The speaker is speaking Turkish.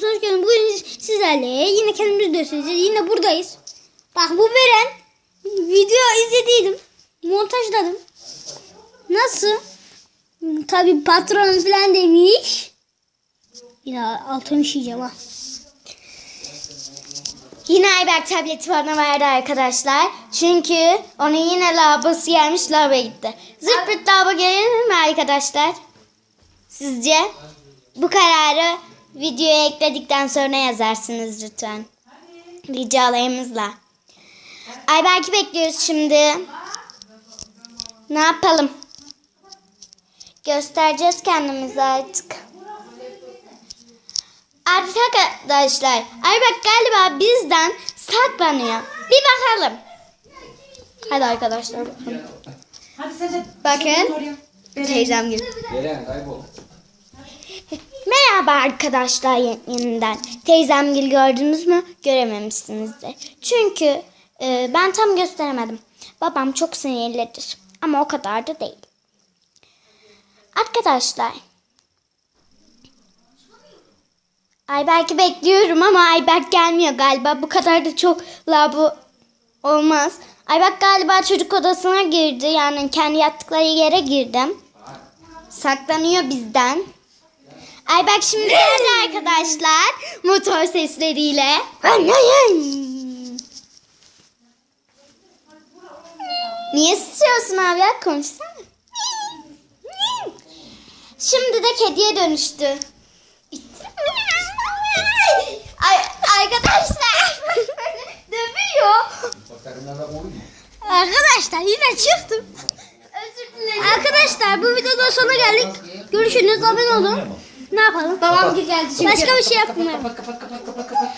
kanalımıza hoş geldiniz. Bugün sizlerle yine kendimizi göstereceğiz. Yine buradayız. Bak bu veren video izlediydim. Montajladım. Nasıl? Tabi patron falan demiş. Yine altını işeyeceğim ha. Yine Ayberk tableti bana verdi arkadaşlar. Çünkü onun yine lavabosu gelmiş lavaboya gitti. Zırt pırt lavabo gelir mi arkadaşlar? Sizce? Bu kararı videoya ekledikten sonra yazarsınız lütfen. Ricalarımızla. Ayberk'i bekliyoruz şimdi. Ne yapalım? Göstereceğiz kendimizi artık. Artık arkadaşlar Ayberk galiba bizden saklanıyor. Bir bakalım. Hadi arkadaşlar bakalım. Hadi sen de Bakın. Teyzem gibi. Gelen kaybol. Merhaba arkadaşlar yeniden. Teyzemgil gördünüz mü? Görememişsinizdir. Çünkü e, ben tam gösteremedim. Babam çok sinirlidir. Ama o kadar da değil. Arkadaşlar. Ayberk'i bekliyorum ama Ayberk gelmiyor galiba. Bu kadar da çok bu olmaz. Ayberk galiba çocuk odasına girdi. Yani kendi yattıkları yere girdim. Saklanıyor bizden. Ayberk şimdi geldi arkadaşlar. Motor sesleriyle. Niye sıçıyorsun abi ya? Konuşsana. Şimdi de kediye dönüştü. Ay, arkadaşlar. Dövüyor. Arkadaşlar yine çıktım. Özür dilerim. Arkadaşlar bu videodan sonra geldik. Görüşürüz abone olun. Ne yapalım? Babam geldi çünkü. Başka bir şey yapmayalım. Kapat kapat kapat kapat kapat.